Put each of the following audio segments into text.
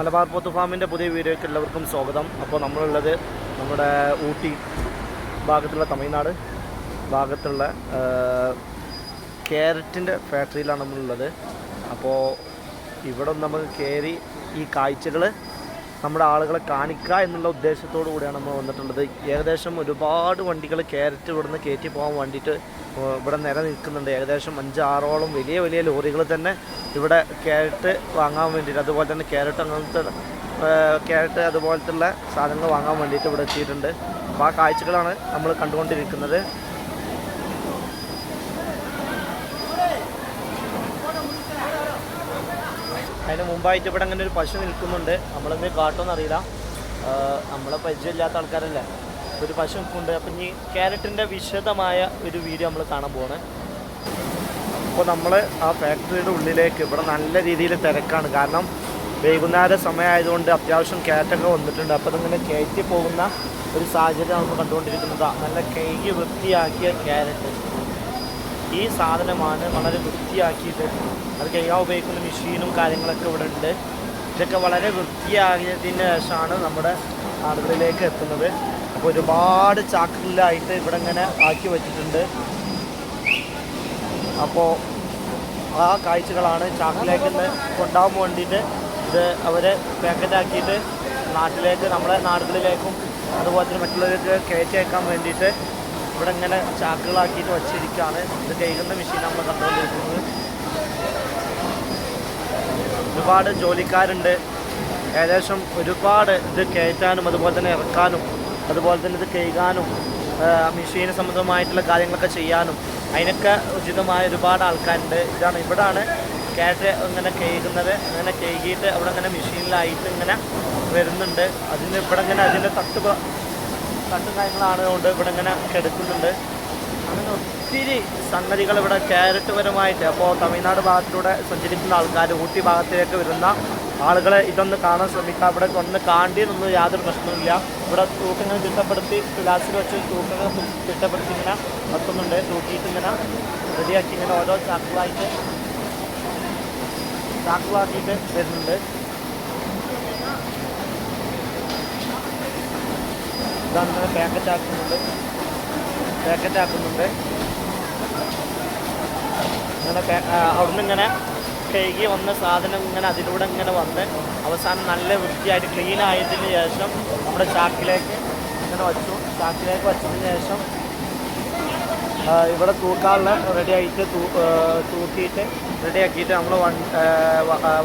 മലബാർ പോത്ത് ഫാമിന്റെ പുതിയ വീഡിയോയ്ക്ക് എല്ലാവർക്കും സ്വാഗതം. അപ്പോൾ നമ്മളുള്ളത് നമ്മുടെ ഊട്ടി ഭാഗത്തുള്ള തമിഴ്നാട് ഭാഗത്തുള്ള ക്യാരറ്റിന്റെ ഫാക്ടറിയിലാണ് നമ്മളുള്ളത്. അപ്പോൾ ഇവിടെ നമുക്ക് കയറി ഈ കാഴ്ചകൾ നമ്മുടെ ആളുകളെ കാണിക്കുക എന്നുള്ള ഉദ്ദേശത്തോടു കൂടിയാണ് നമ്മൾ വന്നിട്ടുള്ളത്. ഏകദേശം ഒരുപാട് വണ്ടികൾ ക്യാരറ്റ് ഇവിടുന്ന് കയറ്റി പോകാൻ വേണ്ടിയിട്ട് ഇവിടെ നിലനിൽക്കുന്നുണ്ട്. ഏകദേശം അഞ്ചാറോളം വലിയ വലിയ ലോറികൾ തന്നെ ഇവിടെ ക്യാരറ്റ് വാങ്ങാൻ വേണ്ടിയിട്ട് അതുപോലെ തന്നെ ക്യാരറ്റ് അങ്ങനത്തെ ക്യാരറ്റ് അതുപോലത്തുള്ള സാധനങ്ങൾ വാങ്ങാൻ വേണ്ടിയിട്ട് ഇവിടെ എത്തിയിട്ടുണ്ട്. അപ്പോൾ ആ കാഴ്ചകളാണ് നമ്മൾ കണ്ടുകൊണ്ടിരിക്കുന്നത്. അതിന് മുമ്പായിട്ട് ഇവിടെ അങ്ങനെ ഒരു പശു നിൽക്കുന്നുണ്ട്. നമ്മളെന്ത് കാട്ടുമെന്ന് അറിയില്ല. നമ്മളെ പരിചയമില്ലാത്ത ആൾക്കാരല്ലേ. ഒരു പശു നിൽക്കുന്നുണ്ട്. അപ്പം ഇനി ക്യാരറ്റിന്റെ വിശദമായ ഒരു വീഡിയോ നമ്മൾ കാണാൻ പോവാണ്. അപ്പോൾ നമ്മൾ ആ ഫാക്ടറിയുടെ ഉള്ളിലേക്ക് ഇവിടെ നല്ല രീതിയിൽ തിരക്കാണ്. കാരണം വൈകുന്നേര സമയമായതുകൊണ്ട് അത്യാവശ്യം കയറ്റൊക്കെ വന്നിട്ടുണ്ട്. അപ്പോൾ അതിങ്ങനെ കയറ്റി പോകുന്ന ഒരു സാഹചര്യം നമ്മൾ കണ്ടുകൊണ്ടിരിക്കുന്നത്. നല്ല കൈകി വൃത്തിയാക്കിയ ക്യാരറ്റ്. ഈ സാധനമാണ് വളരെ വൃത്തിയാക്കിയിട്ട് അത് കൈകാൻ ഉപയോഗിക്കുന്ന മെഷീനും കാര്യങ്ങളൊക്കെ ഇവിടെ ഉണ്ട്. ഇതൊക്കെ വളരെ വൃത്തിയാക്കിയതിന് ശേഷമാണ് നമ്മുടെ ആളുകളിലേക്ക് എത്തുന്നത്. അപ്പോൾ ഒരുപാട് ചാക്കുകളിലായിട്ട് ഇവിടെ ഇങ്ങനെ ആക്കി വച്ചിട്ടുണ്ട്. അപ്പോൾ ആ കാഴ്ചകളാണ് ചാക്കിലേക്ക് ഇന്ന് കൊണ്ടുപോകാൻ വേണ്ടിയിട്ട് ഇത് അവർ പാക്കറ്റാക്കിയിട്ട് നാട്ടിലേക്ക് നമ്മളെ നാടുകളിലേക്കും അതുപോലെ തന്നെ മറ്റുള്ളവർക്ക് കയറ്റി അയക്കാൻ വേണ്ടിയിട്ട് ഇവിടെ ഇങ്ങനെ ചാക്കുകളാക്കിയിട്ട് വച്ചിരിക്കുകയാണ്. ഇത് കഴുകുന്ന മെഷീൻ നമ്മൾ കണ്ടുകൊണ്ടിരിക്കുന്നത് ഒരുപാട് ജോലിക്കാരുണ്ട്. ഏകദേശം ഒരുപാട് ഇത് കയറ്റാനും അതുപോലെ തന്നെ ഇറക്കാനും അതുപോലെ തന്നെ ഇത് കഴുകാനും മെഷീൻ സംബന്ധമായിട്ടുള്ള കാര്യങ്ങളൊക്കെ ചെയ്യാനും അതിനൊക്കെ ഉചിതമായ ഒരുപാട് ആൾക്കാരുണ്ട്. ഇതാണ് ഇവിടാണ് കാറ്റ് ഇങ്ങനെ കേൾക്കുന്നത് അങ്ങനെ കേൾക്കിയിട്ട് അവിടെ ഇങ്ങനെ മെഷീനിലായിട്ട് ഇങ്ങനെ വരുന്നുണ്ട്. അതിന് ഇവിടെ ഇങ്ങനെ അതിന്റെ തട്ട് തട്ടും കാര്യങ്ങളാണ് കൊണ്ട് ഇവിടെ ഇങ്ങനെ കിടക്കുന്നുണ്ട്. അങ്ങനെ ഒത്തിരി സംഗതികൾ ഇവിടെ ക്യാരറ്റ് പരമായിട്ട് അപ്പോൾ തമിഴ്നാട് ഭാഗത്തിലൂടെ സഞ്ചരിക്കുന്ന ആൾക്കാർ ഊട്ടി ഭാഗത്തിലേക്ക് വരുന്ന ആളുകളെ ഇതൊന്ന് കാണാൻ ശ്രമിക്കുക ഇവിടെ ഒന്ന് കാണ്ടിയെന്നൊന്നും യാതൊരു പ്രശ്നമില്ല ഇവിടെ തൂക്കങ്ങൾ തിട്ടപ്പെടുത്തി ഗ്ലാസ്സിൽ വെച്ച് തൂക്കങ്ങൾ തിട്ടപ്പെടുത്തി ഇങ്ങനെ വെക്കുന്നുണ്ട്. തൂക്കിയിട്ട് ഇങ്ങനെ റെഡിയാക്കി ഇങ്ങനെ ഓരോ ചാക്കുകളായിട്ട് ചാക്കുകളാക്കിയിട്ട് വരുന്നുണ്ട്. ഇതാണ് പാക്കറ്റ് ആക്കുന്നുണ്ട്. പാക്കറ്റ് ആക്കുന്നുണ്ട്. ഇങ്ങനെ അവിടുന്ന് ഇങ്ങനെ കഴുകി വന്ന സാധനം ഇങ്ങനെ അതിലൂടെ ഇങ്ങനെ വന്ന് അവസാനം നല്ല വൃത്തിയായിട്ട് ക്ലീൻ ആയതിന് ശേഷം നമ്മുടെ ചാക്കിലേക്ക് ഇങ്ങനെ വച്ചു. ചാക്കിലേക്ക് വച്ചതിന് ശേഷം ഇവിടെ തൂക്കാനുള്ള റെഡി ആയിട്ട് തൂക്കിയിട്ട് റെഡി ആക്കിയിട്ട് നമ്മൾ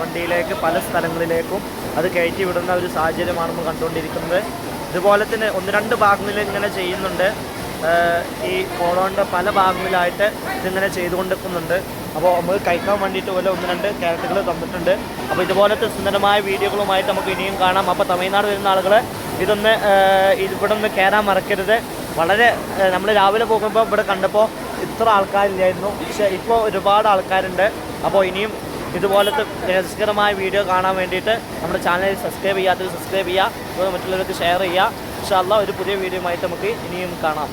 വണ്ടിയിലേക്ക് പല സ്ഥലങ്ങളിലേക്കും അത് കയറ്റി വിടുന്ന ഒരു സാഹചര്യമാണ് നമ്മൾ കണ്ടുകൊണ്ടിരിക്കുന്നത്. ഇതുപോലെ തന്നെ ഒന്ന് രണ്ട് ഭാഗങ്ങളിൽ ഇങ്ങനെ ചെയ്യുന്നുണ്ട്. ഈ പോളോന്റെ പല ഭാഗങ്ങളിലായിട്ട് ഇതിങ്ങനെ ചെയ്തുകൊണ്ടിരിക്കുന്നുണ്ട്. അപ്പോൾ നമുക്ക് കഴിക്കാൻ വേണ്ടിയിട്ട് പോലെ ഒന്ന് രണ്ട് ക്യാരറ്റുകൾ തന്നിട്ടുണ്ട്. അപ്പോൾ ഇതുപോലത്തെ സുന്ദരമായ വീഡിയോകളുമായിട്ട് നമുക്ക് ഇനിയും കാണാം. അപ്പോൾ തമിഴ്നാട് വരുന്ന ആളുകൾ ഇതൊന്ന് ഇവിടെ ഒന്ന് കയറാൻ മറക്കരുത്. വളരെ നമ്മൾ രാവിലെ പോകുമ്പോൾ ഇവിടെ കണ്ടപ്പോൾ ഇത്ര ആൾക്കാരില്ലായിരുന്നു. പക്ഷേ ഇപ്പോൾ ഒരുപാട് ആൾക്കാരുണ്ട്. അപ്പോൾ ഇനിയും ഇതുപോലത്തെ രസകരമായ വീഡിയോ കാണാൻ വേണ്ടിയിട്ട് നമ്മുടെ ചാനൽ സബ്സ്ക്രൈബ് ചെയ്യാത്തത് സബ്സ്ക്രൈബ് ചെയ്യുക. അതുപോലെ മറ്റുള്ളവർക്ക് ഷെയർ ചെയ്യുക. ഇൻഷാല്ല ഒരു പുതിയ വീഡിയോ ആയിട്ട് നമുക്ക് ഇനിയും കാണാം.